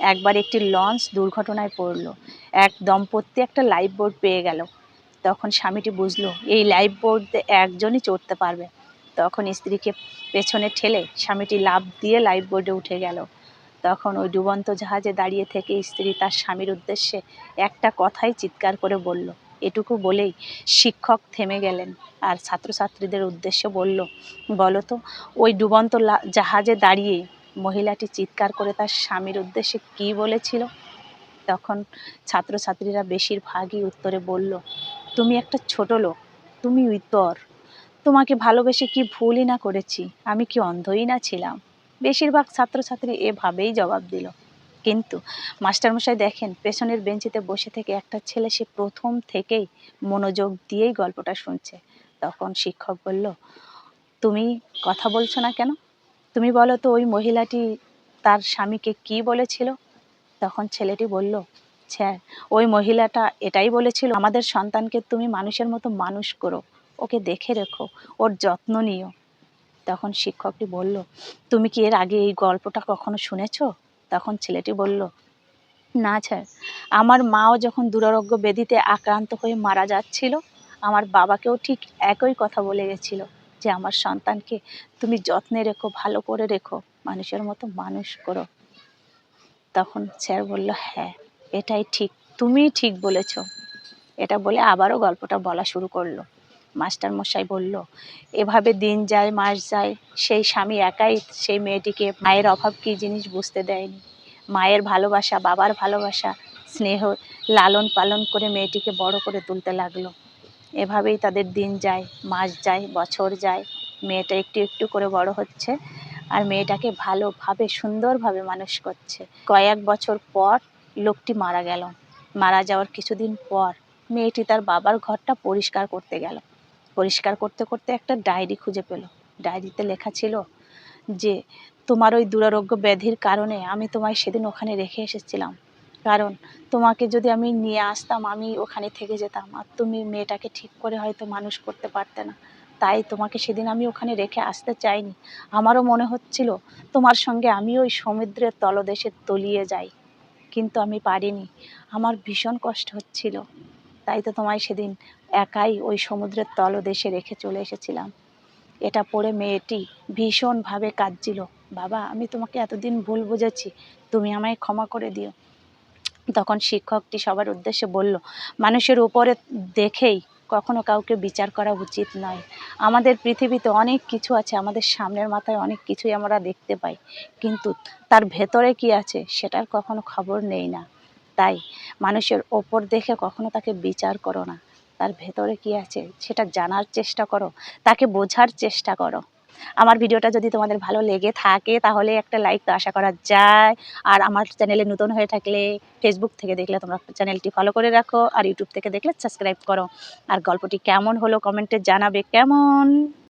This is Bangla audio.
একবার একটি লঞ্চ দুর্ঘটনায় পড়ল। এক দম্পতি একটা লাইফ বোর্ড পেয়ে গেল। তখন স্বামীটি বুঝলো, এই লাইফ বোট একজনই চড়তে পারবে। তখন স্ত্রীকে পেছনে ঠেলে স্বামীটি লাফ দিয়ে লাইফ বোর্ডে উঠে গেল। তখন ওই ডুবন্ত জাহাজে দাঁড়িয়ে থেকে স্ত্রী তার স্বামীর উদ্দেশ্যে একটা কথাই চিৎকার করে বলল। এটুকু বলেই শিক্ষক থেমে গেলেন আর ছাত্রছাত্রীদের উদ্দেশ্যে বলল, বলো তো, ওই ডুবন্ত জাহাজে দাঁড়িয়ে মহিলাটি চিৎকার করে তার স্বামীর উদ্দেশ্যে কী বলেছিল? তখন ছাত্রছাত্রীরা বেশিরভাগই উত্তরে বলল, তুমি একটা ছোট লোক, তুমি উত্তর তোমাকে ভালোবেসে কি ভুলই না করেছি, আমি কি অন্ধই না ছিলাম? বেশিরভাগ ছাত্রছাত্রী এভাবেই জবাব দিল। কিন্তু মাস্টারমশাই দেখেন, পেছনের বেঞ্চিতে বসে থেকে একটা ছেলে সে প্রথম থেকেই মনোযোগ দিয়েই গল্পটা শুনছে। তখন শিক্ষক বলল, তুমি কথা বলছো না কেন? তুমি বলো তো, ওই মহিলাটি তার স্বামীকে কি বলেছিল? তখন ছেলেটি বলল, স্যার, ওই মহিলাটা এটাই বলেছিল, আমাদের সন্তানকে তুমি মানুষের মতো মানুষ করো, ওকে দেখে রেখো, ওর যত্ন নিও। তখন শিক্ষকটি বলল, তুমি কি এর আগে এই গল্পটা কখনো শুনেছো? তখন ছেলেটি বলল, না, স্যার, আমার মাও যখন দুরারোগ্য ব্যাধিতে আক্রান্ত হয়ে মারা যাচ্ছিল, আমার বাবাকেও ঠিক একই কথা বলে গেছিল যে আমার সন্তানকে তুমি যত্নে রেখো, ভালো করে রেখো, মানুষের মতো মানুষ করো। তখন স্যার বলল হ্যাঁ এটাই ঠিক তুমিই ঠিক বলেছ। এটা বলে আবারও গল্পটা বলা শুরু করল। মাস্টার মশাই বলল, এভাবে দিন যায়, মাস যায়, সেই স্বামী একাই, সেই মেয়েটিকে মায়ের অভাব কী জিনিস বুঝতে দেয়নি। মায়ের ভালোবাসা, বাবার ভালোবাসা, স্নেহ লালন পালন করে মেয়েটিকে বড় করে তুলতে লাগল। এভাবেই তাদের দিন যায়, মাস যায়, বছর যায়। মেয়েটা একটু একটু করে বড় হচ্ছে আর মেয়েটাকে ভালোভাবে, সুন্দরভাবে মানুষ করছে। কয়েক বছর পর লোকটি মারা গেল। মারা যাওয়ার কিছুদিন পর মেয়েটি তার বাবার ঘরটা পরিষ্কার করতে গেল। পরিষ্কার করতে করতে একটা ডায়েরি খুঁজে পেল। ডায়েরিতে লেখা ছিল যে, তোমার ওই দুরারোগ্য ব্যাধির কারণে আমি তোমায় সেদিন ওখানে রেখে এসেছিলাম। কারণ তোমাকে যদি আমি নিয়ে আসতাম, আমি ওখানে থেকে যেতাম। আর তুমি মেয়েটাকে ঠিক করে হয়তো মানুষ করতে পারতে না। তাই তোমাকে সেদিন আমি ওখানে রেখে আসতে চাইনি। আমারও মনে হচ্ছিল, তোমার সঙ্গে আমি ওই সমুদ্রের তলদেশে তলিয়ে যাই। কিন্তু আমি পারিনি। আমার ভীষণ কষ্ট হচ্ছিল। তাই তো তোমায় সেদিন একাই ওই সমুদ্রের তলদেশে রেখে চলে এসেছিলাম। এটা পড়ে মেয়েটি ভীষণভাবে কাঁদছিল। বাবা, আমি তোমাকে এতদিন ভুল বুঝেছি। তুমি আমায় ক্ষমা করে দিও। তখন শিক্ষকটি সবার উদ্দেশ্যে বলল, মানুষের উপরে দেখেই কখনো কাউকে বিচার করা উচিত নয়। আমাদের পৃথিবীতে অনেক কিছু আছে, আমাদের সামনের মাথায় অনেক কিছুই আমরা দেখতে পাই। কিন্তু তার ভেতরে কি আছে সেটার কখনো খবর নেই না। তাই মানুষের ওপর দেখে কখনো তাকে বিচার করো না। তার ভেতরে কি আছে সেটা জানার চেষ্টা করো, তাকে বোঝার চেষ্টা করো। আমার ভিডিওটা যদি তোমাদের ভালো লেগে থাকে, তাহলে একটা লাইক তো আশা করা যায়। আর আমার চ্যানেলে নতুন হয়ে থাকলে ফেসবুক থেকে দেখলে তোমরা চ্যানেলটি ফলো করে রাখো, আর ইউটিউব থেকে দেখলে সাবস্ক্রাইব করো। আর গল্পটি কেমন হলো কমেন্টে জানাবে, কেমন?